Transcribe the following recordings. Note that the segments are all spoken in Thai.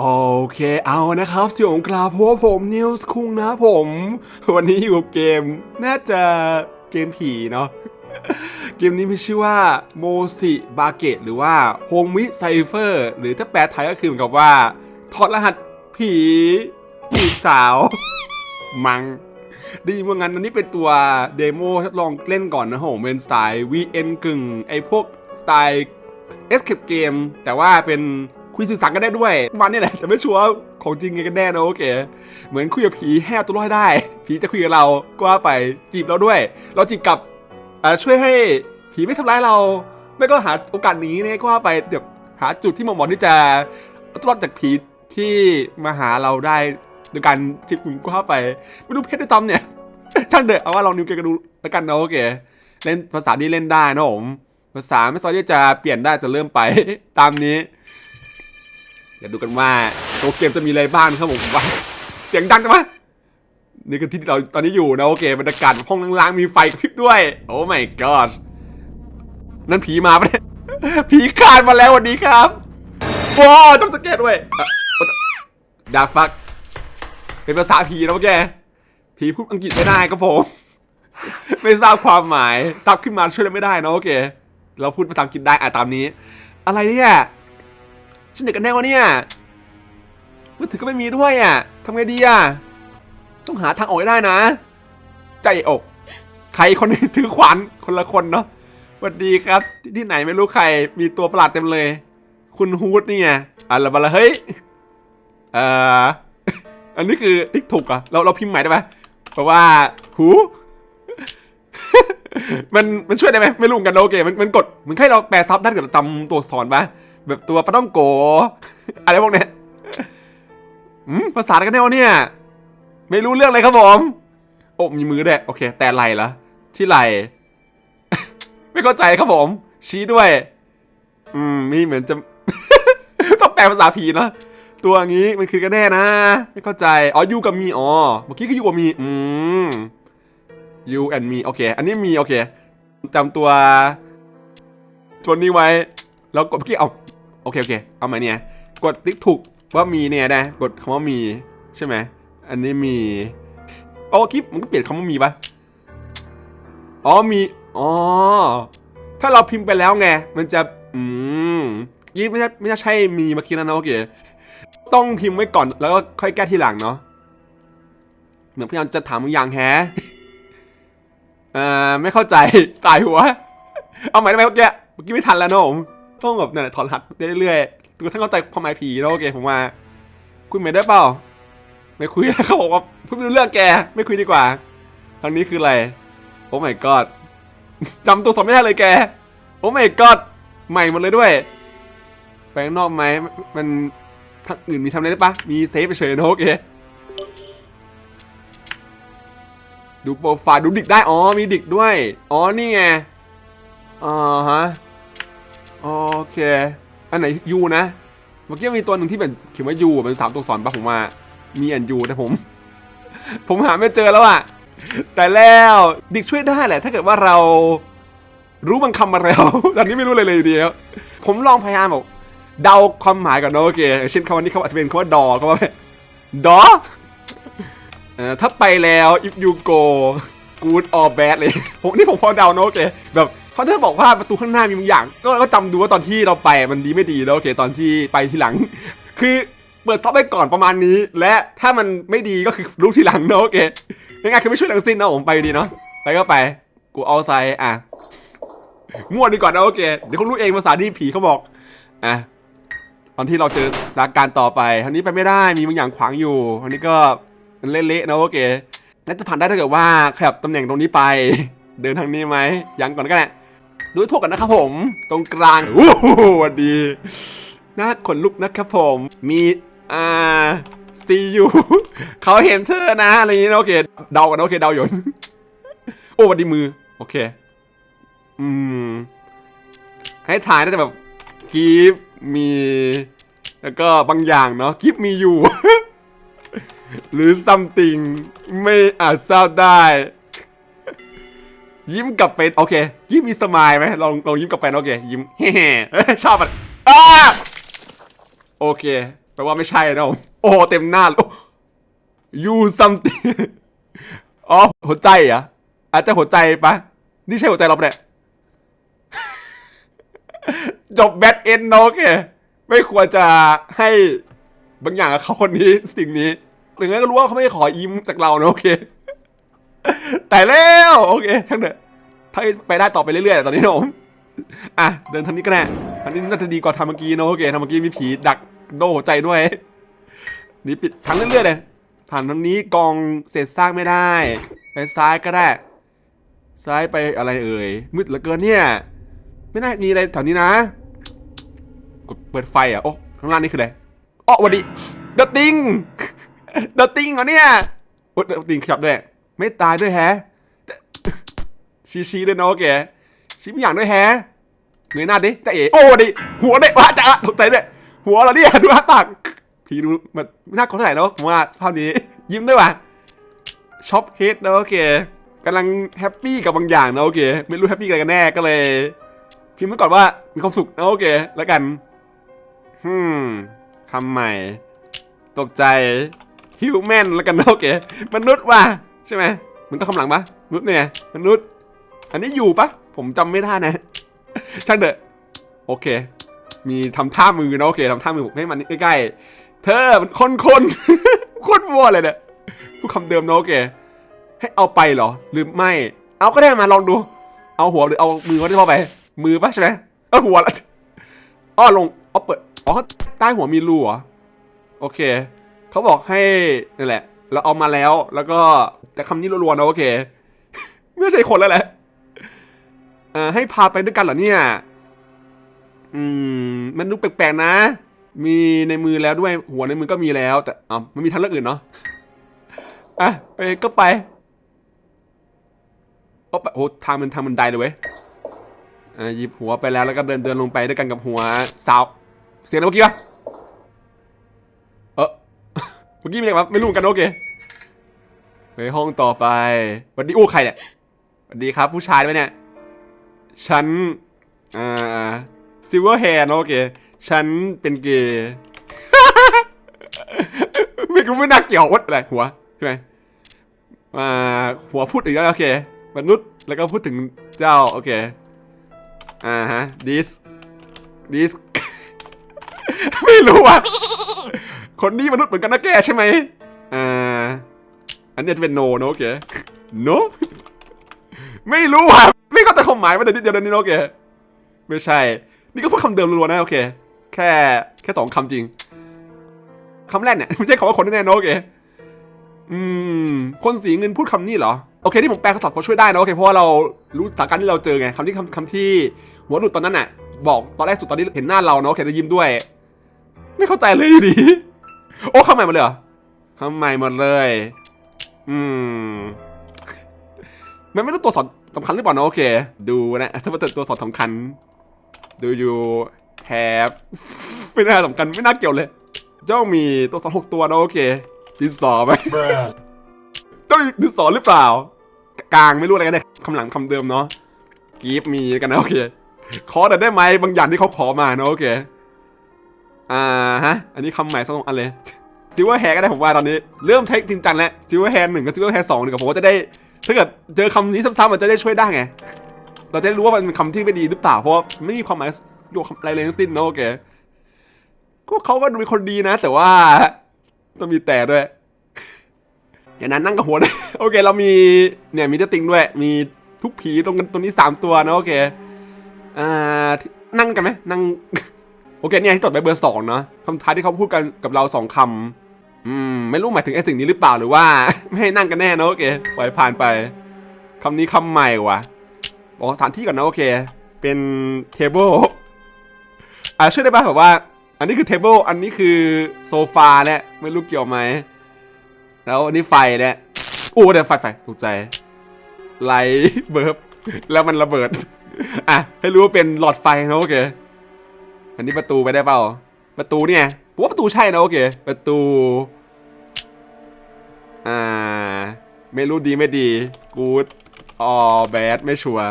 โอเคเอานะครับเสียวของกลาเพราะว่าผมนิวส์คุงนะผม วันนี้อยู่กับเกม น่าจะเกมผีเนาะเกมนี้มีชื่อว่าโมซิบาเกตหรือว่าโฮมิไซเฟอร์หรือถ้าแปลไทยก็คือเหมือนกับว่าถอดรหัสผีผีสาว มัง ดีว่างั้นอันนี้เป็นตัวเดโมทดลองเล่นก่อนนะผมเป็นสไตล์ VN กึ่งไอพวกสไตล์ Escape Game แต่ว่าเป็น คุยสื่อสารกันได้ด้วยมันนี่แหละแต่ไม่ชัวร์ของจริงไงกันแน่นะโอเค เหมือนคุยกับผีแห้ตัวรอดได้ ผีจะคุยกับเราก็ว่าไปจีบเราด้วย เราจีบกลับช่วยให้ผีไม่ทำร้ายเรา ไม่ก็หาโอกาสนี้เนี่ยก็ว่าไปเดี๋ยวหาจุดที่เหมาะที่จะตัวรอดจากผีที่มาหาเราได้โดยการจีบกลุ่มก็ว่าไปไม่รู้เพศด้วยตอมเนี่ยช่างเถอะเอาว่าลองนิ้วเกกันดูแล้วกันเนาะโอเคเล่นภาษานี้เล่นได้นะผมภาษาไม่ซอยที่จะเปลี่ยนได้จะเริ่มไปตามนี้ เดี๋ยวดูกันว่าตัวเกมจะมีอะไรบ้างครับผมว่าเสียงดังจังวะนี่คือที่เราตอนนี้อยู่นะโอเคบรรยากาศห้องล่างๆมีไฟกระพริบด้วย โอ้ my god นั่นผีมาปะเนี่ยผีคานมาแล้ววันนี้ครับว้าต้องสังเกตด้วยดาฟัก เป็นภาษาผีนะโอเคผีพูดอังกฤษไม่ได้ครับผม ไม่ทราบความหมายซับขึ้นมาช่วยไม่ได้นะโอเค เราพูดภาษาอังกฤษได้อะตามนี้ อะไรเนี่ย ฉันเด็กกันแน่วะเนี่ยมือถือก็ไม่มีด้วยอะทำไงดีอะ ต้องหาทางออกให้ได้นะ ใจอก ใครคนนี้ถือขวานคนละคนเนาะสวัสดีครับที่ที่ไหนไม่รู้ใคร มีตัวประหลาดเต็มเลย คุณฮูดนี่ไงอะละบละเฮ้ย เอ่อ อันนี้คือติ๊กถูกอะเราเราพิมพ์ใหม่ได้ไหมเพราะว่าหูมันมันช่วยได้ไหมไม่รู้กันโอเคมันมันกดเหมือนให้เราแปลซับได้เกิดจำตัวสอนปะ แบบตัวปลาต้องโก อะไรพวกเนี้ยอืมภาษาอะไรกันแน่วเนี่ย ไม่รู้เรื่องเลยครับผมโอ้มีมือด้วยโอเค แต่ไหลเหรอที่ไหล ไม่เข้าใจครับผม ชี้ด้วย อืมมีเหมือนจะ ต้องแปลภาษาผีนะตัวงนี้มันคือกันแน่นะ ไม่เข้าใจอ๋อยูกับมีอ๋อเมื่อกี้คือยูกับมีอืม you and me โอเค อันนี้มีโอเคจำตัวตัวนี้ไว้ แล้วกดเมื่อกี้เอา อเคโอเค เอาใหม่เนี่ย กดติ๊กถูกว่ามีเนี่ยนะ กดคำว่ามีใช่ไหม อันนี้มีโอ้คลิปมันก็เปลี่ยนคำว่ามีปะอ๋อมีอ๋อถ้าเราพิมพ์ไปแล้วไง มันจะ อืมยี่ไม่ใช่ไม่ใช่มีเมื่อกี้นะนะโอเค ต้องพิมพ์ไว้ก่อนแล้วก็ค่อยแก้ทีหลังเนาะ เหมือนพยายามจะถามมึงอย่างแฮะเอ่อไม่เข้าใจสายหัว เอาใหม่ได้ไหมเมื่อกี้ เมื่อกี้ไม่ทันแล้วนะผม ต้องแบบเนี่ยถอนหัดเรื่อยๆตัวท่านเข้าใจความหมายผีแล้วโอเคผมมาคุยไม่ได้เปล่า ไม่คุยแล้วเขาบอกว่าพูดไม่รู้เรื่องแก ไม่คุยดีกว่าทางนี้คืออะไร โอ้ my god จำตัวสอนไม่ได้เลยแก โอ้ my god ใหม่หมดเลยด้วย ไปข้างนอกไหมมันทางอื่นมีทำอะไรได้ปะมีเซฟไปเฉยนะโอเคดูโปรไฟล์ดูดิกได้ อ๋อ มีดิกด้วย อ๋อ นี่ไง อ๋อฮะ โอเค อันไหนยูนะ เมื่อกี้มีตัวหนึ่งที่เป็นเขียนว่ายูเป็นสามตัวสอนปะผมว่ามีอันยูแต่ผม ผมหาไม่เจอแล้วอะแต่แล้วดิกช่วยได้แหละ ถ้าเกิดว่าเรารู้บางคำมาแล้ว ตอนนี้ไม่รู้เลยเลยเดียวผมลองพยายามบอกเดาความหมายก่อนนะโอเคเช่นคำวันนี้เขาอาจจะเป็นคำว่าดอเขาว่าดอถ้าไปแล้ว if you go good or bad เลยผมนี่ผมพอเดาเนอะโอเคแบบ เขาถ้าบอกว่าประตูข้างหน้ามีบางอย่าง ก็ก็จำดูว่าตอนที่เราไปมันดีไม่ดีแล้วโอเคตอนที่ไปทีหลัง คือเปิดท็อปไปก่อนประมาณนี้ และถ้ามันไม่ดีก็คือรู้ทีหลังเนอะโอเคยังไงคือไม่ช่วยทั้งสิ้นนะผมไปดีเนาะไปก็ไปกูเอาไซอะมั่วดีกว่านะโอเคเดี๋ยวเขารู้เองภาษาที่ผีเขาบอกอะตอนที่เราเจอสถานการณ์ต่อไปทางนี้ไปไม่ได้มีบางอย่างขวางอยู่ทางนี้ก็มันเละๆนะโอเคน่าจะผ่านได้ถ้าเกิดว่าขยับตำแหน่งตรงนี้ไป เดินทางนี้ไหมยังก่อนก็ได้ ดูให้ทั่วกันนะครับผม ตรงกลางโอ้โหสวัสดีน่าขนลุกนะครับผม มีอ่าซียูเขาเห็นเธอนะอะไรอย่างงี้นะโอเค เดากันนะโอเคเดาหยนโอ้วัสดีมือ โอเค อืม ให้ถ่ายน่าจะแบบกีฟมี แล้วก็บางอย่างเนาะกิฟมีอยู่ หรือ something ไม่อาจทราบได้ ยิ้มกับเป็นโอเค ยิ้มมีสมายไหมลองลองยิ้มกับเป็นโอเค ยิ้มเฮ้ชอบอะอ้าโอเคแปลว่าไม่ใช่นะผมโอ้เต็มหน้าเลยโอ้ you something อ๋อหัวใจอะอาจจะหัวใจปะนี่ใช่หัวใจเราเนี่ยจบแบทเอ็นโอเคไม่ควรจะให้บางอย่างกับเขาคนนี้สิ่งนี้หรืองั้นก็รู้ว่าเขาไม่ขอยิ้มจากเรานะโอเค แต่แล้วโอเคทั้งเถอะถ้าไปได้ต่อไปเรื่อยๆตอนนี้นะผมอะเดินทางนี้ก็แน่ทางนี้น่าจะดีกว่าทางเมื่อกี้นะโอเคทางเมื่อกี้มีผีดักโดหัวใจด้วยนี่ปิดทางเรื่อยๆเลยผ่านทางนี้กองเศษซากไม่ได้ไปซ้ายก็ได้ ซ้ายไปอะไรเอ่ยมืดเหลือเกินเนี่ย ไม่น่ามีอะไรแถวนี้นะกดเปิดไฟอะโอ้ข้างล่างนี่คืออะไรอ๋อสวัสดีเดอะติงเดอะติงเหรอเนี่ยโอ้เดอะติงขยับด้วย ไม่ตายด้วยแฮะชี้ชี้ด้วยเนาะโอเคชี้ไม่อย่างด้วยแฮะเงยหน้าดิจะเอ๋โอ้ดิหัวเด็กว่าจะตกใจด้วยหัวเราเนี่ยดูหน้าปากพี่ดูมันน่ากลัวเท่าไหร่เนาะผมว่าภาพนี้ยิ้มด้วยว่ะช็อปเฮดเนาะโอเคกำลังแฮปปี้กับบางอย่างเนาะโอเคไม่รู้แฮปปี้อะไรกันแน่ก็เลยพิมพ์ไว้ก่อนว่ามีความสุขเนาะโอเค แล้วกันฮึมคำใหม่ ตกใจฮิวแมนแล้วกันนะโอเคมนุษย์ว่ะ ใช่ไหมมันต้องคำหลังปะมนุษย์เนี่ยมนุษย์ อันนี้อยู่ปะผมจำไม่ได้นะ ช่างเถอะโอเค มีทำท่ามือนะโอเคทำท่ามือผมให้มันใกล้ๆเธอมันคนคนๆคตรมัวเลยเนี่ยพูดคำเดิมนะโอเค ให้เอาไปเหรอหรือไม่ เอาก็ได้มาลองดู เอาหัวหรือเอามือเขาที่พ่อไป มือปะใช่ไหมเอาหัวละอ้อลงเอาเปิดอ๋อใต้หัวมีรูเหรอโอเค เขาบอกให้นั่นแหละ เราเอามาแล้วแล้วก็ แต่คำนี้รัวๆนะโอเค ไม่ใช่คนแล้วแหละอ่อให้พาไปด้วยกันเหรอเนี่ย อืม มันดูแปลกๆนะ มีในมือแล้วด้วย หัวในมือก็มีแล้ว แต่อ๋อมันมีทางเลือกอื่นเนาะ อะ ไปก็ไปโอ้ไปโอ้ทางมันทางมันไดเลยเว้ย อ่าหยิบหัวไปแล้วแล้วก็เดินเดินลงไปด้วยกันกับหัวสาว เสียงอะไรเมื่อกี้วะ เออเมื่อกี้มีอะไรวะไม่รู้กันโอเค ไปห้องต่อไปสวัสดีอู้ใครเนี่ยสวัสดีครับ ผู้ชายไหมเนี่ยฉันอ่าซิลเวอร์แฮร์โอเคฉันเป็นเกย์ไม่รู้ไม่น่าเกี่ยววัดอะไรหัวใช่ไหมอ่าหัวพูดอีกแล้วโอเคมนุษย์แล้วก็พูดถึงเจ้าโอเคอ่าฮะ this this ไม่รู้อะคนนี้มนุษย์เหมือนกันนะแกใช่ไหมอ่า อันนี้จะเป็น no นะโอเค no ไม่รู้อะไม่เข้าใจความหมายว่าแต่นิดเดียวเดี๋ยวนี้นะโอเคไม่ใช่ นี่ก็พูดคำเดิมรัวๆนะโอเค แค่แค่สองคำจริงคำแรกเนี่ยไม่ใช่คำว่าคนแน่ๆนะโอเคอืม คนสีเงินพูดคำนี้เหรอ โอเคที่ผมแปลคำตอบเขาช่วยได้นะโอเคเพราะว่าเรารู้สถานการณ์ที่เราเจอไงคำที่คำคำที่หัวหลุดตอนนั้นน่ะ บอกตอนแรกสุดตอนที่เห็นหน้าเราเนาะโอเคได้ยิ้มด้วย ไม่เข้าใจเลยดี โอ้คำใหม่หมดเลยเหรอคำใหม่หมดเลย อืม มันไม่รู้ตัวสอนสำคัญหรือเปล่านะโอเค ดูนะถ้าเป็นตัวสอนสำคัญ ดูอยู่แฮปไม่น่าสำคัญไม่น่าเกี่ยวเลย เจ้ามีตัวสอนหกตัวนะโอเคดินสอไหม Bruh. ต้องมีดินสอหรือเปล่า กลางไม่รู้อะไรกันเนี่ยคำหลังคำเดิมเนาะกีฟมีกันนะโอเค ขอแต่อยได้ไหมบางอย่างที่เขาขอมาเนาะโอเค อ่าฮะ อันนี้คำใหม่สองอันเลย ซิลเวอร์แฮร์ก็ได้ผมว่าตอนนี้ เริ่มใช้จริงจังแล้วซิลเวอร์แฮร์หนึ่งกับซิลเวอร์แฮร์สองหนึ่งกับผมว่าจะได้ ถ้าเกิดเจอคำนี้ซ้ำๆมันจะได้ช่วยได้ไง เราจะได้รู้ว่ามันเป็นคำที่ไม่ดีหรือเปล่า เพราะไม่มีความหมายโยกอะไรเลยทั้งสิ้นเนาะโอเคก็เขาก็ดูเป็นคนดีนะ แต่ว่าต้องมีแต่ด้วยอย่างนั้นนั่งกับหัวนะโอเค เรามีเนี่ยมีเดติงด้วย มีทุกผีตรงกันตรงนี้สามตัวนะโอเคอ่านั่งกันไหมนั่งโอเคเนี่ยที่จดไปเบอร์สองเนาะคำท้ายที่เขาพูดกันกับเราสองคำ อืม ไม่รู้หมายถึงไอ้สิ่งนี้หรือเปล่าหรือว่า ไม่ให้นั่งกันแน่นะโอเคปล่อยผ่านไปคำนี้คำใหม่ว่ะบอกสถานที่ก่อนนะโอเค เป็นเทเบิลอ่าช่วยได้ป่ะแบบว่า อันนี้คือเทเบิลอันนี้คือโซฟาแหละไม่รู้เกี่ยวไหม แล้วอันนี้ไฟเนี่ยโอ้เดี๋ยวไฟไฟตกใจไหลเบิร์บแล้วมันระเบิด อะ ให้รู้ว่าเป็นหลอดไฟนะโอเค อันนี้ประตูไปได้เปล่า ประตูเนี่ยว่าประตูใช่นะโอเค ประตู อ่า ไม่รู้ดีไม่ดีกูดออแบดไม่ชัวร์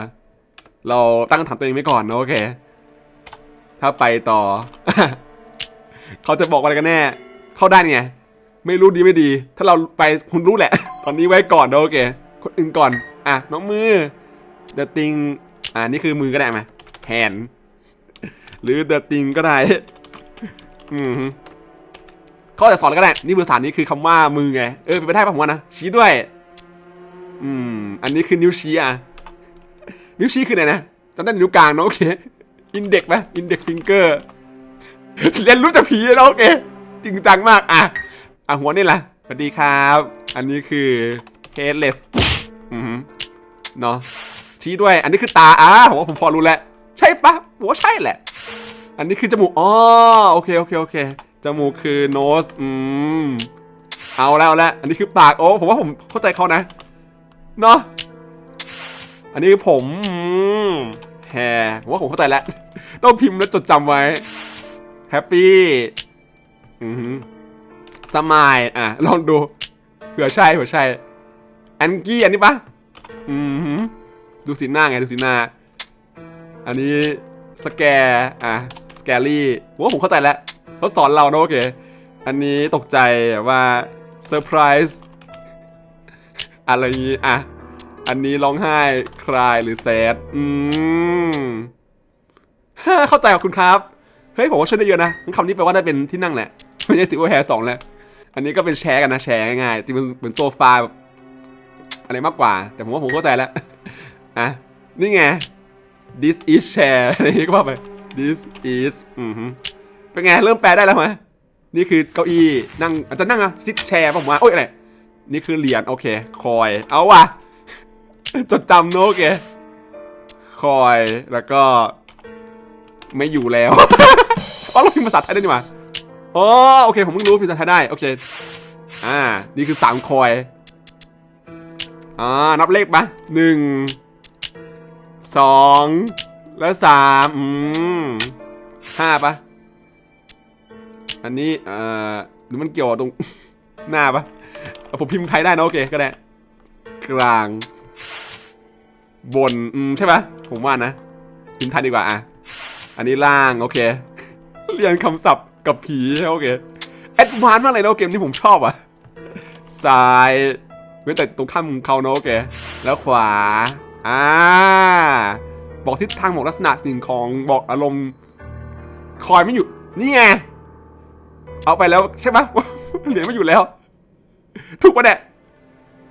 เราตั้งคำถามตัวเองไว้ก่อนนะโอเค ถ้าไปต่อ เขาจะบอกอะไรกันแน่ เข้าได้ไงไม่รู้ดีไม่ดี ถ้าเราไปคุณรู้แหละ ตอนนี้ไว้ก่อนนะโอเค คนอื่นก่อน อะ น้องมือ The Thing อ่านี่คือมือก็ได้ไหมแฮนหรือ The Thing ก็ได้ อืม เขาอาจจะสอนก็ได้ นี่ภาษานนี้คือคำว่ามือไง เออเป็นไปได้ป่ะผมว่านะ ชี้ด้วย อืม อันนี้คือนิ้วชี้อะ นิ้วชี้คือไหนนะจำได้นิ้วกลางเนอะโอเค อินเด็กไหมอินเด็กฟิงเกอร์เรียนรู้จากผีแล้วโอเค จริงจังมาก อะ อะหัวนี่แหละสวัสดีครับ อันนี้คือ headless อือฮึเนาะชี้ด้วย อันนี้คือตา อะผมว่าผมพอรู้แล้ว ใช่ปะผมว่าใช่แหละ อันนี้คือจมูก อ๋อ โอเค โอเค โอเค จมูกคือ nose อืมเอาแล้วแล้วอันนี้คือปากโอ้ผมว่าผมเข้าใจเขานะเนาะอันนี้คือผมแฮผมว่าผมเข้าใจแล้ว ต้องพิมพ์แล้วจดจำไว้แฮปปี้อือหือสมายอะลองดูเผื่อใช่เผื่อใช่แอนกี้อันนี้ปะอือหือดูสีหน้าไงดูสีหน้า อันนี้สแกร์อะสแกรี่ผมว่าผมเข้าใจแล้ว เขาสอนเรานะโอเค อันนี้ตกใจว่าเซอร์ไพรส์อะไรอย่างงี้อะ อันนี้ร้องไห้คลายหรือแซดอืมเข้าใจขอบคุณครับ เฮ้ยผมว่าช่วยได้เยอะนะคำนี้แปลว่าได้เป็นที่นั่งแหละไม่ใช่สิวแฮร์สองแล้วอันนี้ก็เป็นแชร์กันนะแชร์ง่ายๆที่มันเหมือนโซฟาแบบอะไรมากกว่า แต่ผมว่าผมเข้าใจแล้วอะนี่ไง this is chair อะไรก็ว่าไป this is อือ เป็นไงเริ่มแปลได้แล้วไหมนี่คือเก้าอี้นั่งอาจจะนั่งอะ sit chair ป่ะผมว่าโอ้ยอะไรนี่คือเหรียญโอเค คอย เอาว่ะจดจำเนอะโอเคคอยแล้วก็ ไม่อยู่แล้วอ๋อเราพิมพ์ภาษาไทยได้นี่หว่าอ๋อโอเคผมเพิ่งรู้พิมพ์ภาษาไทยได้โอเคอ่านี่คือสามคอยอ่านับเลขปะหนึ่งสองและสามอืมห้าปะ อันนี้เอ่อหรือมันเกี่ยวตรง หน้าปะเอาผมพิมพ์ไทยได้นะโอเคก็ได้กลาง บนอืมใช่ปะผมว่านะ พิมพ์ไทยดีกว่าอะอันนี้ล่างโอเค เรียนคำศัพท์กับผีโอเคแอดวานมากเลยนะเกมที่ผมชอบอะซ้ายเว้นแต่ตรงข้ามมุมเขาเนะโอเค แล้วขวาอ่าบอกทิศทางบอกลักษณะสิ่งของบอกอารมณ์คอยไม่อยู่นี่ไง เอาไปแล้วใช่ปะเหรียญไม่อยู่แล้ว ถูกปะเนี่ย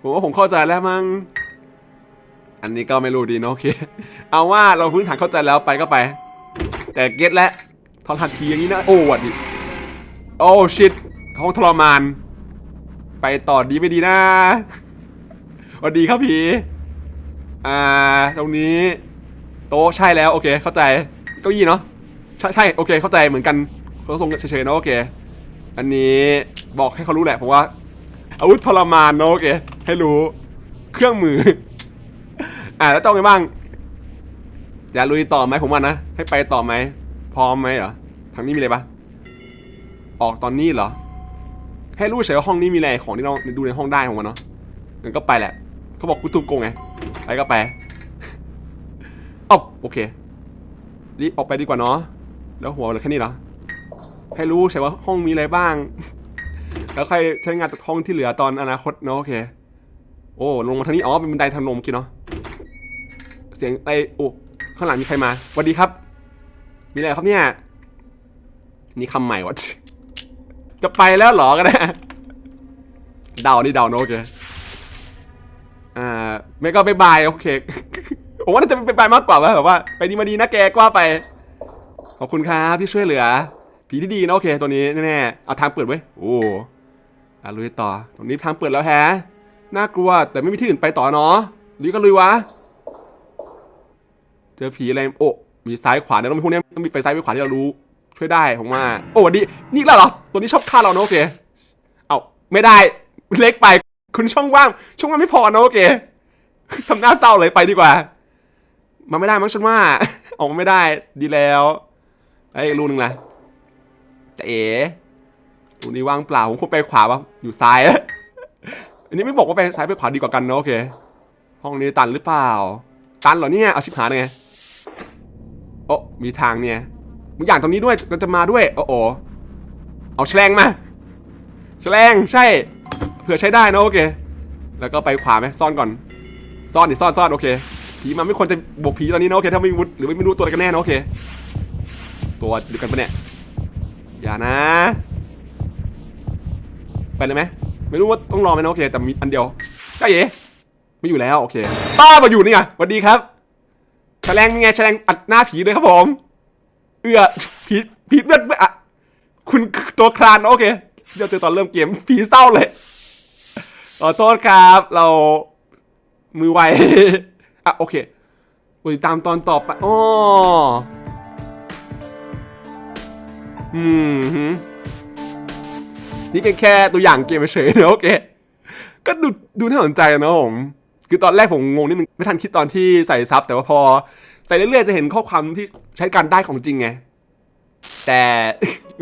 ผมว่าผมเข้าใจแล้วมั้งอันนี้ก็ไม่รู้ดีเนอะโอเค เอาว่าเราพื้นฐานเข้าใจแล้วไปก็ไป แต่เก็ตแล้วทรทันทีอย่างนี้นะ โอ้วัดดิโอ้ชิตห้องทรมาน ไปต่อดีไม่ดีนะสวัสดีครับผีอ่า ตรงนี้ โต๊ะใช่แล้วโอเค เข้าใจเก้าอี้เนาะใช่ใช่โอเค เข้าใจเหมือนกันเขาทรงเฉยๆเนาะโอเค อันนี้บอกให้เขารู้แหละเพราะว่า อาวุธทรมานเนาะโอเคให้รู้เครื่องมือ อ่าแล้วจ้องไงบ้างจะลุยต่อไหมผมว่านะให้ไปต่อไหมพร้อมไหมเหรอทางนี้มีอะไรปะออกตอนนี้เหรอ ให้รู้เฉยว่าห้องนี้มีอะไรของที่เราดูในห้องได้ของมันเนาะงั้นก็ไปแหละ เขาบอกกูทุบโกงไงไปก็ไปอ้าโอเครีบออกไปดีกว่าเนาะแล้วหัวเหลือแค่นี้เหรอ ให้รู้เฉยว่าห้องมีอะไรบ้าง แล้วใครใช้งานห้องที่เหลือตอนอนาคตเนาะโอเค โอ้ลงมาทางนี้อ๋อเป็นบันไดทางลงเมื่อกี้เนาะเสียงไอโอ้ข้างหลังมีใครมาสวัสดีครับ มีอะไรครับเนี่ย นี่คำใหม่วะจะไปแล้วหรอกันนะเดานี่เดาเนะโอเคอ่าไม่ก็บายบายโอเคผมว่าน่าจะเป็นบายมากกว่าว่าแบบว่า ไปดีมาดีนะแกก็ว่าไป ขอบคุณครับที่ช่วยเหลือ ผีที่ดีนะโอเคตัวนี้แน่ๆเอาทางเปิดไว้โอ้อะลุยต่อ ตรงนี้ทางเปิดแล้วแฮะน่ากลัวแต่ไม่มีที่อื่นไปต่อเนาะลุยก็ลุยวะ เจอผีอะไรโอ้มีซ้ายขวาเนี่ยต้องมีพวกนี้ต้องมีไปซ้ายไปขวาที่เรารู้ ช่วยได้ผมว่า โอ้ดีนี่แล้วเหรอตัวนี้ชอบฆ่าเราเนอะโอเคเอาไม่ได้เล็กไปคุณช่องว่าง ช่องว่างไม่พอเนอะโอเคทำหน้าเศร้าเลยไปดีกว่ามาไม่ได้มั้งฉันว่าออกมาไม่ได้ดีแล้วไอ้ยรูนึงนะ แต่เอ๋รูนี้ว่างเปล่าผมควรไปขวาปะอยู่ซ้ายอันนี้ไม่บอกว่าไปซ้ายไปขวาดีกว่ากันเนอะโอเค ห้องนี้ตันหรือเปล่า ตันเหรอเนี่ยเอาชิบหายไงโอ้มีทางเนี่ยมึงอย่างตรงนี้ด้วยมันจะมาด้วย โอ้โอเอาแฉลงมาแฉลงใช่ เผื่อใช้ได้นะโอเค แล้วก็ไปขวาไหมซ่อนก่อน ซ่อนดิซ่อนซ่อนโอเคผีมันไม่ควรจะบวกผีตอนนี้นะโอเคถ้าไม่มีวุฒิหรือไม่รู้ตัวกันแน่นะโอเค ตัวเดียวกันปะเนี่ย อย่านะ ไปเลยไหมไม่รู้ว่าต้องรอไหมนะโอเค แต่มีอันเดียวจ้าเอ๋ไม่อยู่แล้วโอเคป้ามาอยู่นี่ไงสวัสดีครับแฉลงนี่ไงแฉลงอัดหน้าผีเลยครับผม เอื้อผีผีเลือดไม่อะคุณตัวคลานโอเคเดี๋ยวเจอตอนเริ่มเกมผีเศร้าเลยขอโทษครับ เรามือไวอะโอเคไปตามตอนต่อไปอ๋อ อืมฮึนี่แค่แค่ตัวอย่างเกมเฉยๆนะโอเค ก็ดูดูน่าสนใจนะผม คือตอนแรกผมงงนิดนึงไม่ทันคิดตอนที่ใส่ซับ แต่ว่าพอ ใส่เรื่อยๆจะเห็นข้อความที่ใช้การได้ของจริงไง แต่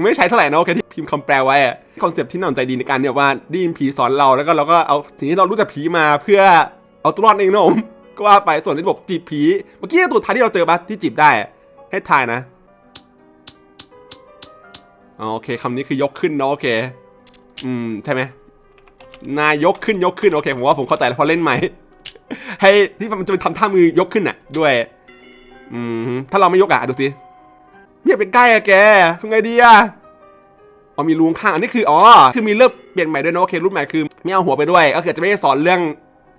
ไม่ใช้เท่าไหร่นะโอเคที่พิมพ์คำแปลไว้คอนเซปต์ที่น่าสนใจดีในการเนี่ยว่าด้ยินผีสอนเราแล้วก็เราก็เอาสิ่งที่เรารู้จักผีมาเพื่อเอาตัวรอดเองนะผมก็ว่าไปส่วนที่บอกจีบผีเมื่อกี้ตัวท้ายที่เราเจอปะที่จีบได้ให้ทายนะ อ๋อโอเคคำนี้คือยกขึ้นเนาะโอเค อืมใช่ไหมนายยกขึ้นยกขึ้นโอเคผมว่าผมเข้าใจแล้วพอเล่นใหม่ ให้ที่มันจะเป็นทำท่ามือยกขึ้นอะ ด้วย อืมถ้าเราไม่ยกอะดูสิไม่อยากไปใกล้อะแกทำไงดีอะอ๋อมีรูข้างอันนี้คืออ๋อคือมีเริ่มเปลี่ยนใหม่ด้วยเนอะโอเครุ่นใหม่คือไม่เอาหัวไปด้วย ก็คือจะไม่ได้สอนเรื่อง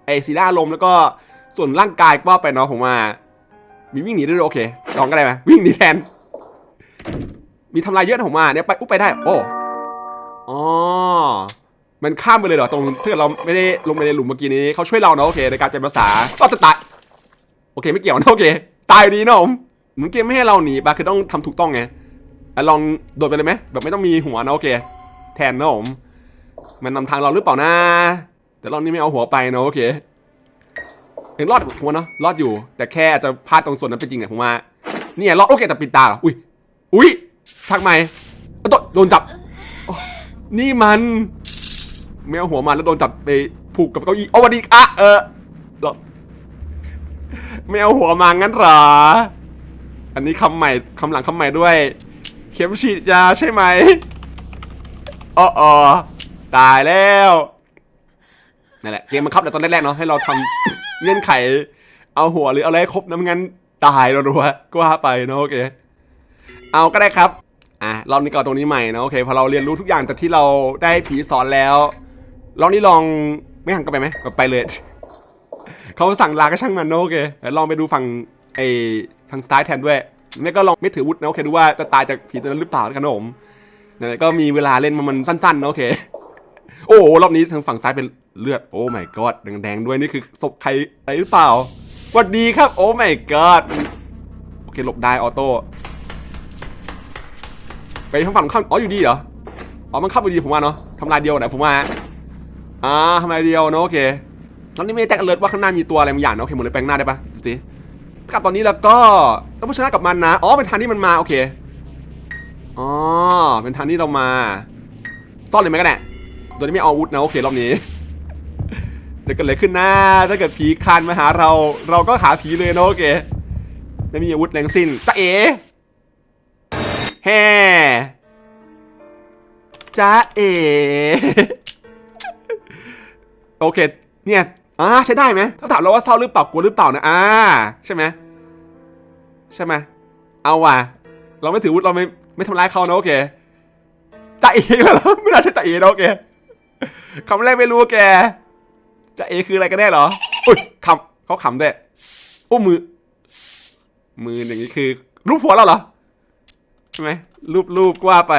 ไอซีด้าลมแล้วก็ส่วนร่างกายก็ไปเนาะผมว่ามีวิ่งหนีด้วยโอเคลองก็ได้ไหมวิ่งหนีแทน มีทำลายเยอะนะผมว่าเนี่ยไปอุ๊บไปได้ โอ้อ๋อมันข้ามไปเลยเหรอตรงถ้าเกิดเราไม่ได้ลงไปในหลุมเมื่อกี้นี้เขาช่วยเราเนอะโอเคในการเป็นภาษาก็จะตายโอเคไม่เกี่ยวนะโอเค ตายดีนะผมเหมือนเกมไม่ให้เราหนีปะคือต้องทำถูกต้องไงลองโดดไปเลยไหมแบบไม่ต้องมีหัวนะโอเค แทนนะผมมันนำทางเราหรือเปล่านะแต่รอบนี้ไม่เอาหัวไปนะโอเคเห็นรอดหัวเนาะรอดอยู่ แต่แค่อาจจะพลาดตรงส่วนนั้นไปจริงอะผมว่าเนี่ยรอดโอเคแต่ปิดตาเหรออุ้ยอุ้ย ชักไม่โดนโดนจับ นี่มันไม่เอาหัวมาแล้วโดนจับไปผูกกับเก้าอี้เอาวันดีอะเออหรอไม่เอาหัวมางั้นหรอ อันนี้คำใหม่คำหลังคำใหม่ด้วย เข็มฉีดยาใช่ไหมอ๋อออตายแล้วนั่นแหละเกมมันคับแต่ตอนแรกๆเนาะให้เราทำเงื่อนไข เอาหัวหรือเอาอะไรครบนะไม่งั้นตายเราดูวะก็ว่าไปเนาะโอเค เอาก็ได้ครับ อะรอบนี้ก็เอาตรงนี้ใหม่นะโอเคพอเราเรียนรู้ทุกอย่างจากที่เราได้ผีสอนแล้วลองนี่ลองไม่หันกลับไปไหมแบบไปเลย เขาสั่งลาก็ช่างมันนะโอเคแต่ลองไปดูฝั่งไอ้ทางซ้ายแทนด้วยไม่ก็ลองไม่ถือวุธนะโอเคดูว่าจะตายจากผีตัวนั้นหรือเปล่าล้วกันนะผมนั่นแหละก็มีเวลาเล่นมันสั้นๆนะโอเค โอ้รอบนี้ทางฝั่งซ้ายเป็นเลือด โอ้ my god แดงๆด้วยนี่คือศพใครอะไรหรือเปล่าสวัสดีครับ โอ้ my god โอเคหลบได้ออโต้ ทางฝั่งข้ามอ๋ออยู่ดีเหรออ๋อมันเข้าไปดีผมว่าเนาะทำลายเดียวนะผมว่าอ่าทำลายเดียวเนาะโอเคตอนนี้ไม่ได้แจ้งเลิร์ว่าข้างหน้ามีตัวอะไรบางอย่างเนาะโอเคหมดเลยแปลงหน้าได้ปะดูสิกลับตอนนี้แล้วก็ต้องชนะกับมันนะอ๋อเป็นทางที่มันมาโอเคอ๋อเป็นทางที่เรามาซ่อนเลยไหมกันแน่ตัวนี้ไม่เอาอาวุธนะโอเครอบนี้จะเกิดอะไรขึ้นนะถ้าเกิดผีคานมาหาเรา เราก็หาผีเลยเนาะโอเคไม่มีอาวุธแรงสิ้นตาเอ๋ แฮ่จ้าเอ๋โอเค เนี่ยอ่าใช้ได้ไหมถ้าถามเราว่าเศร้าหรือเปล่ากลัวหรือเปล่านะอ่าใช่ไหมใช่ไหมเอาว่ะ เราไม่ถือวุธเราไม่ไม่ทำร้ายเขานะโอเคจ่าเอ๋แล้วไม่น่าใช่จ่าเอ๋นะโอเคคำแรกไม่รู้แกจ่าเอ๋คืออะไรกันแน่เหรออุ้ยคำเขาขำด้วยโอ้มือ มืออย่างนี้คือรูปหัวเราเหรอ ใช่ไหมรูปรูปกว่าไป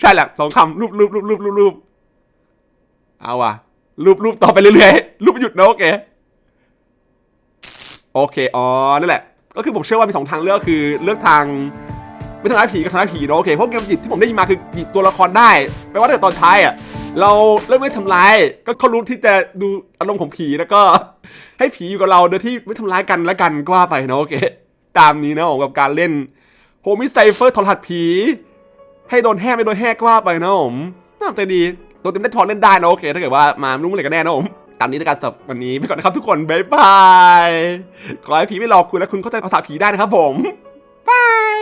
ใช่แหละสองคำรูปรูปรูปรูปรูปรูปเอาว่ะรูปรูปต่อไปเรื่อยๆรูปหยุดนะโอเคโอเคอ๋อนั่นแหละ ก็คือผมเชื่อว่ามีสองทางเลือกคือเลือกทางไม่ทำร้ายผีกับทำร้ายผีเนอะโอเคเพราะเกมหยิบที่ผมได้ยินมาคือหยิบตัวละครได้แปลว่าถ้าเกิดตอนท้ายอะเราเริ่มไม่ทำร้ายก็เขารู้ที่จะดูอารมณ์ของผีแล้วก็ ให้ผีอยู่กับเราโดยที่ไม่ทำร้ายกันและกันก็ว่าไปเนอะโอเค ตามนี้นะผมกับการเล่น โฮมิไซเฟอร์ทรหัสผี ให้โดนแห้ไม่โดนแห้ก็ว่าไปนะผมน่าใจดีตัวเต็มได้ทอนเล่นได้นะโอเค ถ้าเกิดว่ามาไม่รู้เมื่อไร่กันแน่นะผมตามนี้ในการสำหรับวันนี้ไปก่อนนะครับทุกคนบ๊ายบายขอให้ผีไม่หลอกคุณและคุณเข้าใจภาษาผีได้นะครับผมบาย